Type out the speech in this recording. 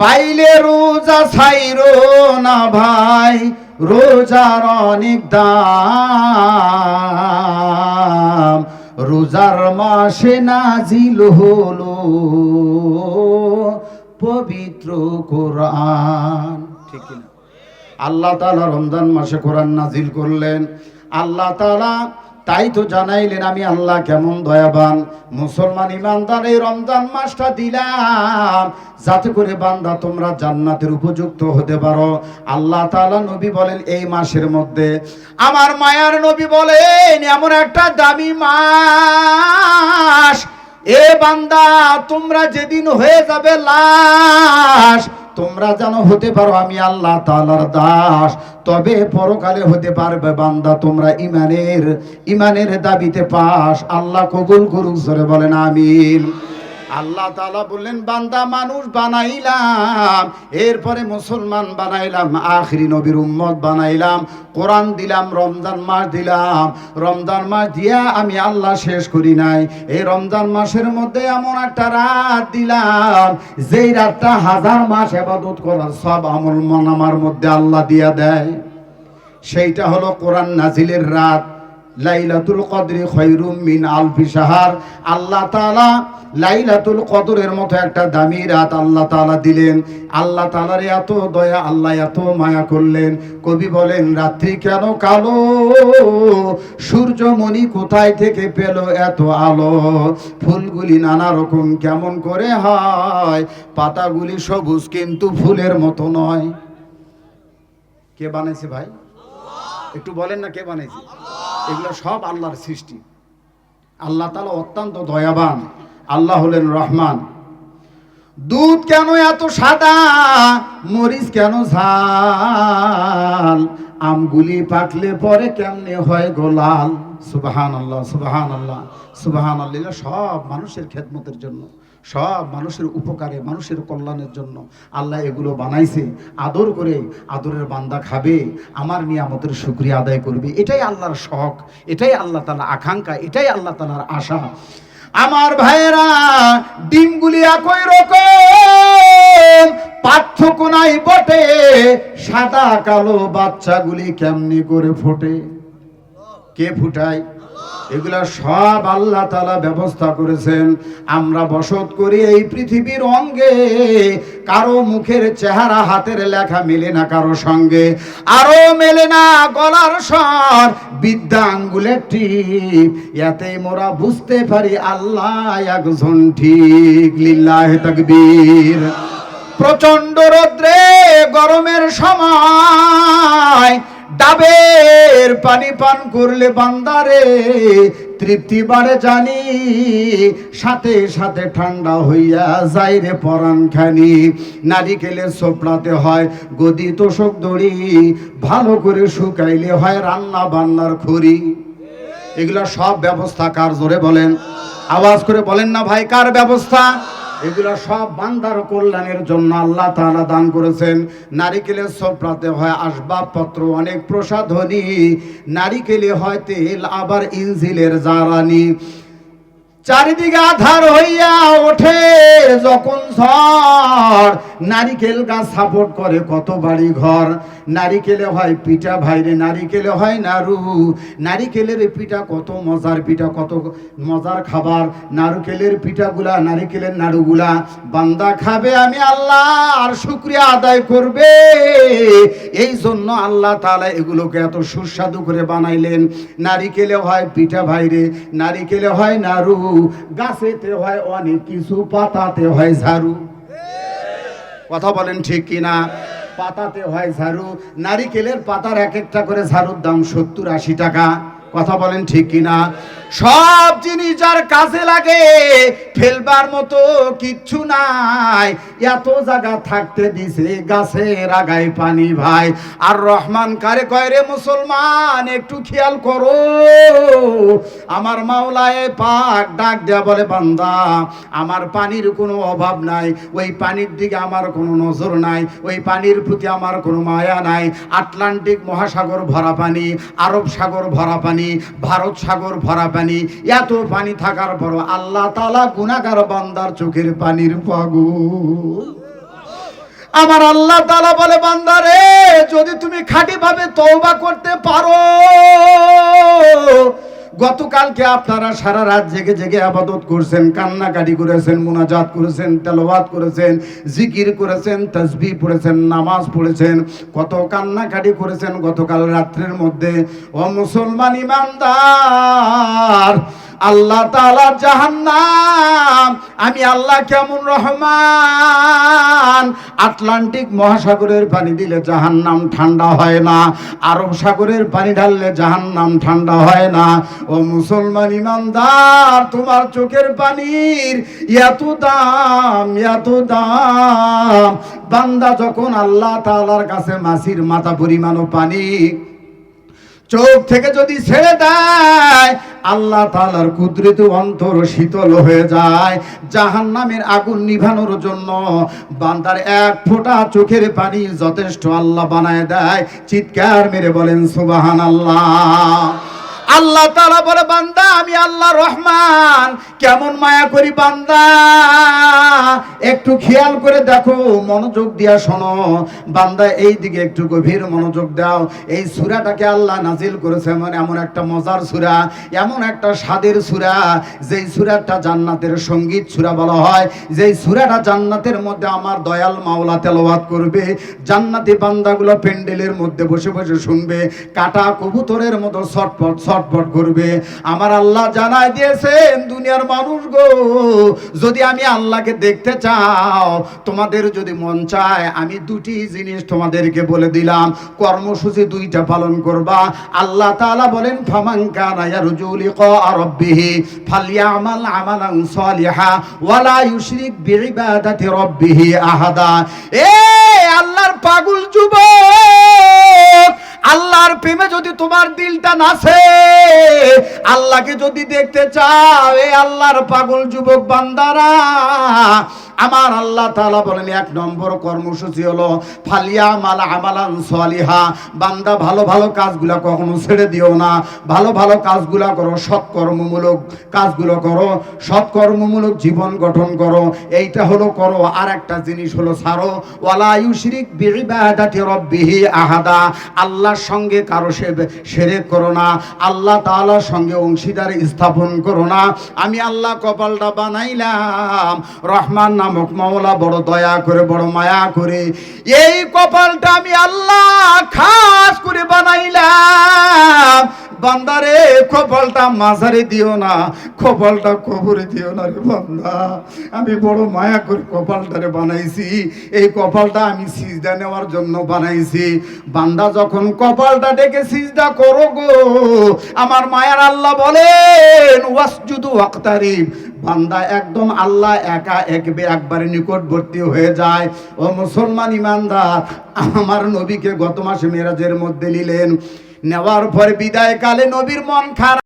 পাইলে রোজা ছাইরো না ভাই রোজার অনেক দাম। রোজার মাসে নাজিল হলো পবিত্র কোরআন। ঠিক আল্লাহ তাআলা রমজান মাসে কোরআন নাজিল করলেন। আল্লাহ তাআলা তাই তো জানাইলেন আমি আল্লাহ কেমন দয়াবান। মুসলমান ইমানদার, এই রমজান মাসটা দিলাম। যাতে করে বান্দা তোমরা জান্নাতের উপযুক্ত হতে পারো। আল্লাহ তাআলা নবী বলেন, এই মাসের মধ্যে আমার মায়ার নবী বলেন, এমন একটা দামি মাস। এ বান্দা, তোমরা যেদিন হয়ে যাবে লাশ তোমরা যেন হতে পারো আমি আল্লাহ তালার দাস। তবে পরকালে হতে পারবে বান্দা, তোমরা ইমানের ইমানের দাবিতে পাস। আল্লাহ কবুল করুক, জোরে বলেন, আমিন। আল্লাহ তালা বললেন, বান্দা মানুষ বানাইলাম, এরপরে মুসলমান বানাইলাম, আখরি নবীর উম্মত বানাইলাম, কোরআন দিলাম, রমজান মাস দিলাম, রমজান মাস দিয়া আমি আল্লাহ শেষ করি নাই। এই রমজান মাসের মধ্যে এমন একটা রাত দিলাম, যেই রাতটা হাজার মাস এবাদত করার সব আমল মনামার মধ্যে আল্লাহ দিয়া দেয়। সেইটা হলো কোরআন নাজিলের রাত। লাইলাতুল কদরে খৈরুম মিন আলফি সাহার আল্লাহ তাআলা লাইলাতুল কদরের মতো একটা দামি রাত আল্লাহ তালা দিলেন। আল্লাহ তাআলার এত দয়া, আল্লাহ এত মায়া করলেন। কবি বলেন, রাত্রি কেন কালো? সূর্যমণি কোথায় থেকে পেল এত আলো? ফুলগুলি নানা রকম কেমন করে হয়? পাতাগুলি সবুজ কিন্তু ফুলের মতো নয়। কে বানাইছে ভাই? একটু বলেন না কে বানাইছে? এগুলো সব আল্লাহর সৃষ্টি। আল্লাহ তালা অত্যন্ত দয়াবান, আল্লাহ হলেন রহমান। দুধ কেন এত সাদা, মরিচ কেন ঝাল? আমগুলি পাকলে পরে কেমনে হয় গোলাল সুবাহান আল্লাহ সুবাহান আল্লাহ সুবাহান আল্লাহ সব মানুষের খেদমতের জন্য। সব মানুষের উপকারে, মানুষের কল্যাণের জন্য আল্লাহ এগুলো বানাইছে। আদর করে আদরের বান্দা খাবে, আমার নিয়ামতের শুক্রিয়া আদায় করবে। এটাই আল্লাহর শখ, এটাই আল্লাহ তালা আকাঙ্ক্ষা, এটাই আল্লাহ তালার আশা। আমার ভাইয়েরা ডিমগুলি একই রকম? পার্থক্য নাই বটে, সাদা কালো বাচ্চাগুলি কেমনি করে ফোটে? কে ফুটায়? এগুলা সব আল্লাহ তালা ব্যবস্থা করেছেন। আমরা বসত করি এই পৃথিবীর অঙ্গে। কারও মুখের চেহারা, হাতের লেখা মেলে না কারও সঙ্গে। আরও মেলে না গলার স্বর, বিদ্যা আঙ্গুলের টিপ। এতেই মোরা বুঝতে পারি আল্লাহ একজন ঠিক, লিল্লাহ তাকবীর। প্রচণ্ড রোদ্রে গরমের সময় ডাবের পানি পান করলে বান্দারে তৃপ্তি বাড়ে জানি। সাথে সাথে ঠান্ডা হইয়া যাই রে পরাণ খানি। নারিকেলে সোপড়াতে হয় গদি তোষক দড়ি। ভালো করে শুকাইলে হয় রান্না বান্নার খড়ি। এগুলা সব ব্যবস্থা কার জোরে বলেন? আওয়াজ করে বলেন না ভাই, কার ব্যবস্থা? এগুলো সব বান্দার কল্যাণের জন্য আল্লাহ তাআলা দান করেছেন। নারিকেলের সোপড়াতে হয় আসবাবপত্র, অনেক প্রসাধনী। নারিকেলে হয় তেল, আবার ইনজিলের জ্বালানি। চারিদিকে আধার হইয়া ওঠে, যখন ঝড়। নারিকেল গাছ সাপোর্ট করে কত বাড়ি ঘর। নারিকেলে হয় পিঠা ভাইরে, নারিকেলে হয় নাড়ু। নারিকেলের পিঠা কত মজার পিঠা, কত মজার খাবার। নারকেলের পিঠাগুলা, নারিকেলের নাড়ুগুলা। বান্দা খাবে, আমি আল্লাহ আর শুক্রিয়া আদায় করবে। এই জন্য আল্লাহ তাআলা এগুলোকে এত সুস্বাদু করে বানাইলেন। নারিকেলে হয় পিঠা ভাইরে, নারিকেলে হয় নাড়ু। গাছেতে হয় অনেক কিছু, পাতাতে হয় ঝাড়ু। কথা বলেন ঠিক কিনা? পাতাতে হয় ঝাড়ু, নারিকেলের পাতার এক একটা করে ঝাড়ুর দাম সত্তর আশি টাকা। কথা বলেন ঠিক কিনা? সব জিনিস যার কাজে লাগে, ফেলবার মতো কিচ্ছু নাই। এত জায়গা থাকতে দিছে গাছের আগায় পানি ভাই। আর রহমান কারে কয় রে মুসলমান, একটু খেয়াল করো। আমার মাওলায় পাক ডাক দেয়া বলে, বান্দা, আমার পানির কোনো অভাব নাই, ওই পানির দিকে আমার কোনো নজর নাই, ওই পানির প্রতি আমার কোনো মায়া নাই। আটলান্টিক মহাসাগর ভরা পানি, আরব সাগর ভরা পানি, ভারত সাগর ভরা পানি এত পানি থাকার পর আল্লাহ তালা গুনাগার বান্দার চোখের পানির পাগু আমার আল্লাহ তালা বলে বান্দারে যদি তুমি খাঁটি ভাবে তৌবা করতে পারো গতকালকে আপনারা সারা রাত জেগে জেগে আবাদত করছেন, কান্নাকাটি করেছেন, মোনাজাত করেছেন তেলবাদ করেছেন, জিকির করেছেন তসবি পড়েছেন, নামাজ পড়েছেন, কত কান্নাকাটি করেছেন গতকাল রাত্রের মধ্যে। ও মুসলমান ইমানদার আল্লাহ তাআলা জাহান্নাম। আমি আল্লাহ কেমন রহমান? আটলান্টিক মহাসাগরের পানি দিলে জাহান্নাম ঠান্ডা হয় না। আরব সাগরের পানি ঢাললে জাহান্নাম ঠান্ডা হয় না। ও মুসলমান ইমানদার, তোমার চোখের পানির এত দাম এত দাম। বান্দা যখন আল্লাহ তালার কাছে মাসির মাথা পরিমাণও পানি চোখ থেকে যদি ছেড়ে দেয়, আল্লাহ তালার কুদরত অন্তর শীতল হয়ে যায়। জাহান নামের আগুন নিভানোর জন্য বান্দার এক ফোঁটা চোখের পানি যথেষ্ট আল্লাহ বানায় দেয়। চিৎকার মেরে বলেন সুবাহান আল্লাহ আল্লাহ তালা বলে, বান্দা, আমি আল্লাহ রহমান। কেমন মায়া করি বান্দা? একটু খেয়াল করে দেখো, মনোযোগ দিয়া শোনো। বান্দা, এই দিকে একটু গভীর মনোযোগ দাও। এই সুরাটাকে আল্লাহ নাজিল করেছে মানে এমন একটা মজার সুরা, এমন একটা স্বাদের সুরা, যেই সুরাটা জান্নাতের সংগীত সুরা বলা হয়। যেই সুরাটা জান্নাতের মধ্যে আমার দয়াল মাওলা তেলাওয়াত করবে, জান্নাতি বান্দাগুলো প্যান্ডেলের মধ্যে বসে বসে শুনবে, কাটা কবুতরের মতো ছটপট ছটপট করবে। আমার আল্লাহ জানাই দিয়েছেন, দুনিয়ার মানুষ গো, যদি আমি আল্লাহকে দেখতে চাও, তোমাদের যদি মন চায়, আমি দুটি জিনিস তোমাদেরকে বলে দিলাম। কর্মসূচি দুইটা পালন করবা। আল্লাহ তাআলা বলেন, ফামান কানা ইয়ারজু লিকা রাব্বিহি ফালইআমাল আমালান সালিহা ওয়ালা ইউশরিক বিইবাদাতি রাব্বিহি আহাদা। এ আল্লাহর পাগল যুবক! আল্লাহর প্রেমে যদি তোমার দিলটা নাচে, আল্লাহকে যদি দেখতে চাও, এ আল্লাহর পাগল যুবক বান্দারা আমার আল্লাহ তাআলা বলেন, এক নম্বর কর্মসূচি হলো ফালিয়া মালা আমালান সালিহা। বান্দা ভালো ভালো কাজগুলা কখনো ছেড়ে দিও না। ভালো ভালো কাজগুলা করো, সৎকর্মমূলক কাজগুলো করো, সৎকর্মমূলক জীবন গঠন করো। এইটা হলো করো। আর একটা জিনিস হলো ছাড়ো। ওয়ালা ইউশরিক বিইবাদাতি রাব্বিহি আহাদা। আল্লাহর সঙ্গে কারও সে সেরেক করো না। আল্লাহ তাআলার সঙ্গে অংশীদার স্থাপন করো না। আমি আল্লাহ কপালটা বানাইলাম। রহমান নামক বড় দয়া করে, বড় মায়া করে। এই কপালটা আমি আল্লাহ খাস করে বানাইলাম। বান্দারে, কপালটা মাঝারে দিও না, কপালটা কবরে দিও না রে বান্দা। আমি বড় মায়া করে কপালটারে বানাইছি। এই কপালটা আমি সিজদা নেওয়ার জন্য বানাইছি। বান্দা যখন কপালটা ডেকে সিজদা করো গো, আমার মায়ার আল্লাহ বলেন, ওয়াসজুদু ওয়াক্তারিব বান্দা একদম আল্লাহ একা একবে একবারে নিকটবর্তী হয়ে যায়। ও মুসলমান ইমানদার, আমার নবীকে গত মাসে মেরাজের মধ্যে নিলেন। নেওয়ার পরে বিদায়কালে নবীর মন খারাপ।